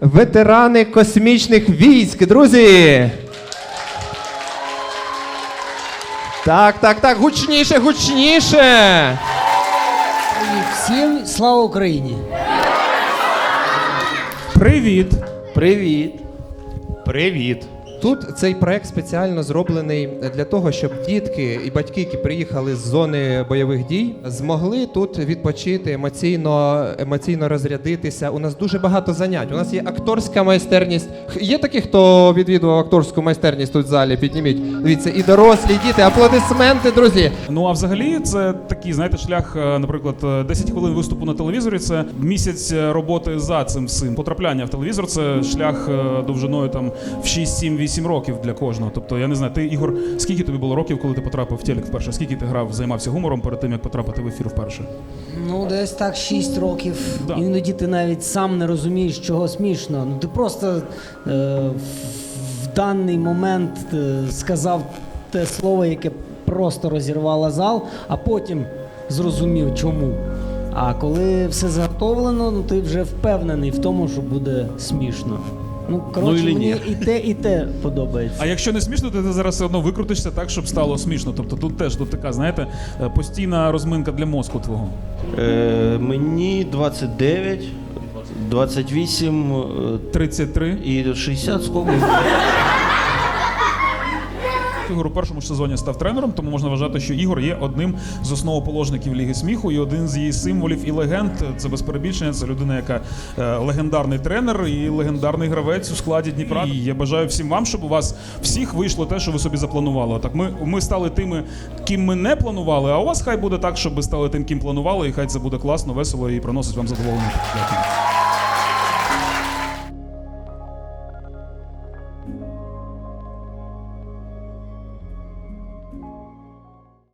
ветерани космічних військ. Друзі. Так, так, так, гучніше, гучніше. Всім слава Україні! Привіт! Привіт. Привіт. Тут цей проект спеціально зроблений для того, щоб дітки і батьки, які приїхали з зони бойових дій, змогли тут відпочити емоційно, емоційно розрядитися. У нас дуже багато занять. У нас є акторська майстерність. Є такі, хто відвідував акторську майстерність тут в залі? Підніміть. Дивіться, і дорослі, і діти. Аплодисменти, друзі. Ну а взагалі це такий, знаєте, шлях, е, наприклад, е, 10 хвилин виступу на телевізорі. Це місяць е, роботи за цим всім. Потрапляння в телевізор це шлях е, довжиною там в 6, 7, 8 років для кожного. Тобто, я не знаю, ти Ігор, скільки тобі було років, коли ти потрапив в телек вперше? Скільки ти грав, займався гумором перед тим, як потрапити в ефір вперше? Ну, десь так 6 років. Да. Іноді ти навіть сам не розумієш, чого смішно. Ну ти просто е, в, даний момент е, сказав те слово, яке просто розірвало зал, а потім зрозумів, чому. А коли все заготовлено, ну ти вже впевнений в тому, що буде смішно. Ну, коротше, ілі мені ні. і те, і те подобається. А якщо не смішно, то ти зараз все одно викрутишся так, щоб стало смішно. Тобто тут теж тут така, знаєте, е, постійна розминка для мозку твого. Е, мені 29, 28 е, 33. і 60 сколько? Ігор у першому ж сезоні став тренером, тому можна вважати, що Ігор є одним з основоположників Ліги сміху і один з її символів і легенд. Це без перебільшення. Це людина, яка е, легендарний тренер і легендарний гравець у складі Дніпра. І я бажаю всім вам, щоб у вас всіх вийшло те, що ви собі запланували. Так ми, ми стали тими, ким ми не планували. А у вас хай буде так, щоб ви стали тим, ким планували, і хай це буде класно, весело і приносить вам задоволення. Дякую.